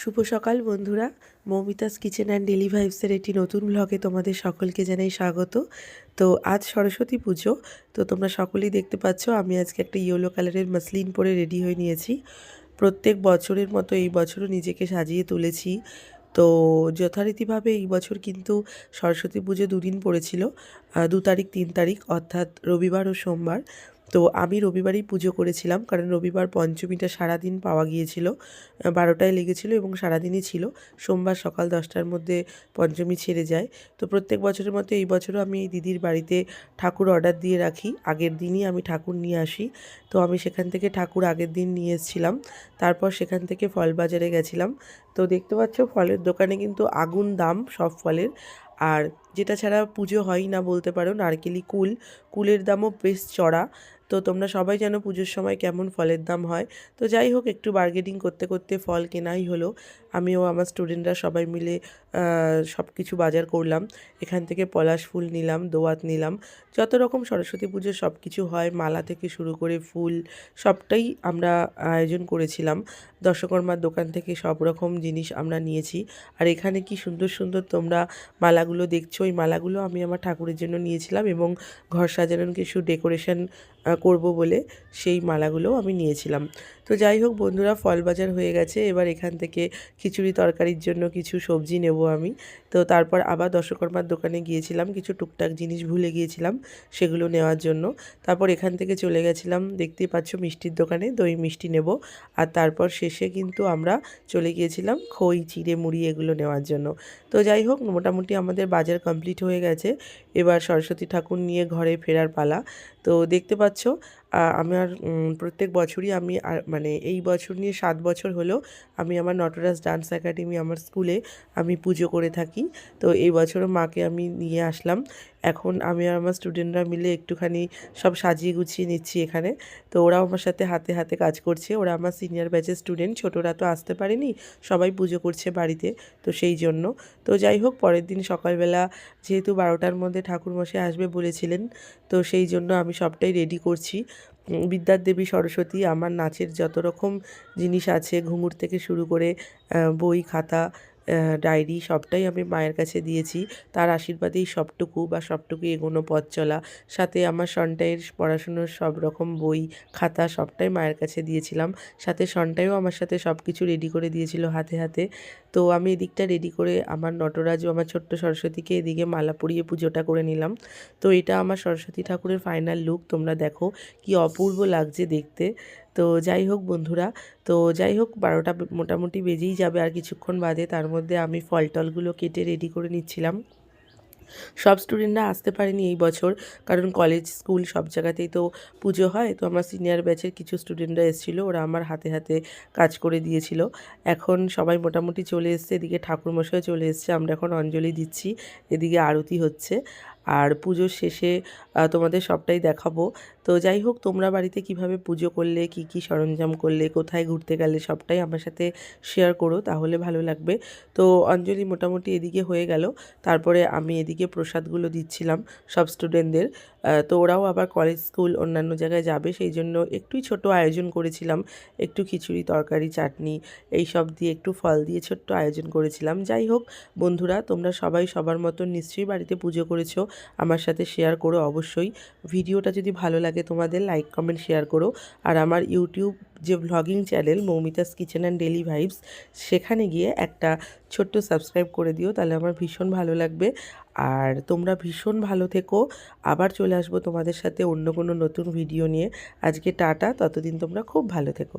শুভ সকাল বন্ধুরা। Moumita's kitchen and daily ভাইবসের একটি নতুন ব্লগে তোমাদের সকলকে জানাই স্বাগত। তো আজ সরস্বতী পুজো, তো তোমরা সকলেই দেখতে পাচ্ছ আমি আজকে একটা ইয়েলো কালারের মাসলিন পরে রেডি হয়ে নিয়েছি। প্রত্যেক বছরের মতো এই বছরও নিজেকে সাজিয়ে তুলেছি। তো যথারীতিভাবে এই বছর কিন্তু সরস্বতী পুজো দুদিন পড়েছিল দু তারিখ, তিন তারিখ, অর্থাৎ রবিবার ও সোমবার। তো আমি রবিবারই পুজো করেছিলাম, কারণ রবিবার পঞ্চমীটা সারাদিন পাওয়া গিয়েছিল বারোটায় লেগেছিল এবং সারাদিনই ছিল। সোমবার সকাল দশটার মধ্যে পঞ্চমী ছেড়ে যায়। তো প্রত্যেক বছরের মতো এই বছরও আমি এই দিদির বাড়িতে ঠাকুর অর্ডার দিয়ে রাখি, আগের দিনই আমি ঠাকুর নিয়ে আসি। তো আমি সেখান থেকে ঠাকুর আগের দিন নিয়ে এসেছিলাম, তারপর সেখান থেকে ফল বাজারে গেছিলাম। তো দেখতে পাচ্ছ ফলের দোকানে কিন্তু আগুন দাম সব ফলের। আর যেটা ছাড়া পুজো হয় না বলতে পারো, নারকেলি, কুল, কুলের দামও বেশ চড়া। তো তোমরা সবাই জানো পুজোর সময় কেমন ফলের দাম হয়। তো যাই হোক, একটু বার্গেটিং করতে করতে ফল কেনাই হলো। আমিও আমার স্টুডেন্টরা সবাই মিলে সব কিছু বাজার করলাম। এখান থেকে পলাশ ফুল নিলাম, দোয়াত নিলাম। যত রকম সরস্বতী পুজোর সব কিছু হয়, মালা থেকে শুরু করে ফুল, সবটাই আমরা আয়োজন করেছিলাম। দর্শকর্মার দোকান থেকে সব রকম জিনিস আমরা নিয়েছি। আর এখানে কি সুন্দর সুন্দর তোমরা মালাগুলো দেখছ? ওই মালাগুলো আমি আমার ঠাকুরের জন্য নিয়েছিলাম এবং ঘর সাজানোর কিছু ডেকোরেশন করব বলে সেই মালাগুলোও আমি নিয়েছিলাম। তো যাই হোক বন্ধুরা, ফল বাজার হয়ে গেছে। এবার এখান থেকে খিচুড়ি তরকারির জন্য কিছু সবজি নেব আমি। তো তারপর আবার দশকর্মার দোকানে গিয়েছিলাম, কিছু টুকটাক জিনিস ভুলে গিয়েছিলাম সেগুলো নেওয়ার জন্য। তারপর এখান থেকে চলে গেছিলাম, দেখতেই পাচ্ছ মিষ্টির দোকানে দই মিষ্টি নেব। আর তারপর শেষে কিন্তু আমরা চলে গিয়েছিলাম খই, চিড়ে, মুড়ি এগুলো নেওয়ার জন্য। তো যাই হোক, মোটামুটি আমাদের বাজার কমপ্লিট হয়ে গেছে। এবার সরস্বতী ঠাকুর নিয়ে ঘরে ফেরার পালা। তো দেখতে পাচ্ছ আমার প্রত্যেক বছরই আমি মানে এই বছর নিয়ে সাত বছর হলো আমি আমার নটরাজ ডান্স একাডেমি আমার স্কুলে আমি পুজো করে থাকি। তো এই বছরও মাকে আমি নিয়ে আসলাম। এখন আমি আর আমার স্টুডেন্টরা মিলে একটুখানি সব সাজিয়ে গুছিয়ে নিচ্ছি এখানে। তো ওরাও আমার সাথে হাতে হাতে কাজ করছে। ওরা আমার সিনিয়র ব্যাচের স্টুডেন্ট ছোটরা তো আসতে পারেনি, সবাই পুজো করছে বাড়িতে। তো সেই জন্য। তো যাই হোক, পরের দিন সকালবেলা যেহেতু বারোটার মধ্যে ঠাকুরমশাই আসবে বলেছিলেন, তো সেই জন্য আমি সবটাই রেডি করছি। বিদ্যার দেবী সরস্বতী, আমার নাচের যত রকম জিনিস আছে, ঘুঙুর থেকে শুরু করে বই, খাতা ডায়েরি, সবটাই আমি মায়ের কাছে দিয়েছি। তার আশীর্বাদেই সবটুকু বা সবটুকু এগোনো পথ চলা। সাথে আমার সন্টাইয়ের পড়াশুনোর সব রকম বই, খাতা সবটাই মায়ের কাছে দিয়েছিলাম। সাথে সন্টাইও আমার সাথে সব কিছু রেডি করে দিয়েছিল হাতে হাতে। তো আমি এদিকটা রেডি করে আমার নটরাজও আমার ছোট্ট সরস্বতীকে এদিকে মালা পরিয়ে পুজোটা করে নিলাম। তো এটা আমার সরস্বতী ঠাকুরের ফাইনাল লুক তোমরা দেখো কি অপূর্ব লাগছে দেখতে। তো যাই হোক বন্ধুরা, তো যাই হোক বারোটা মোটামুটি বেজেই যাবে আর কিছুক্ষণ বাদে তার মধ্যে আমি ফল টলগুলো কেটে রেডি করে নিচ্ছিলাম। সব স্টুডেন্টরা আসতে পারেনি এই বছর, কারণ কলেজ, স্কুল সব জায়গাতেই তো পুজো হয়। তো আমার সিনিয়র ব্যাচের কিছু স্টুডেন্টরা এসেছিল, ওরা আমার হাতে হাতে কাজ করে দিয়েছিল। এখন সবাই মোটামুটি চলে এসছে, এদিকে ঠাকুরমশাই চলে এসছে, আমরা এখন অঞ্জলি দিচ্ছি, এদিকে আরতি হচ্ছে। আর পুজোর শেষে তোমাদের সবটাই দেখাবো। তো যাই হোক তোমরা বাড়িতে কীভাবে পুজো করলে, কি কি সরঞ্জাম করলে, কোথায় ঘুরতে গেলে সবটাই আমার সাথে শেয়ার করো, তাহলে ভালো লাগবে। তো অঞ্জলি মোটামুটি এদিকে হয়ে গেল। তারপরে আমি এদিকে প্রসাদগুলো দিচ্ছিলাম সব স্টুডেন্টদের তো ওরাও আবার কলেজ স্কুল অন্যান্য জায়গায় যাবে, সেই জন্য একটুই ছোট আয়োজন করেছিলাম। একটু খিচুড়ি, তরকারি, চাটনি, এই সব দিয়ে একটু ফল দিয়ে ছোট্ট আয়োজন করেছিলাম। যাই হোক বন্ধুরা, তোমরা সবাই সবার মতন নিশ্চয়ই বাড়িতে পুজো করেছ। আমার সাথে শেয়ার করো অবশ্যই। ভিডিওটা যদি ভালো লাগে তোমাদের লাইক কমেন্ট শেয়ার করো। আর আমার ইউটিউব যে vlogging channel Moumita's kitchen and daily vibes সেখানে গিয়ে একটা ছোট্ট সাবস্ক্রাইব করে দিও, তাহলে আমার ভীষণ ভালো লাগবে। আর তোমরা ভীষণ ভালো থেকো। আবার চলে আসব তোমাদের সাথে অন্য কোনো নতুন ভিডিও নিয়ে। আজকে টাটা, ততদিন তোমরা খুব ভালো থেকো।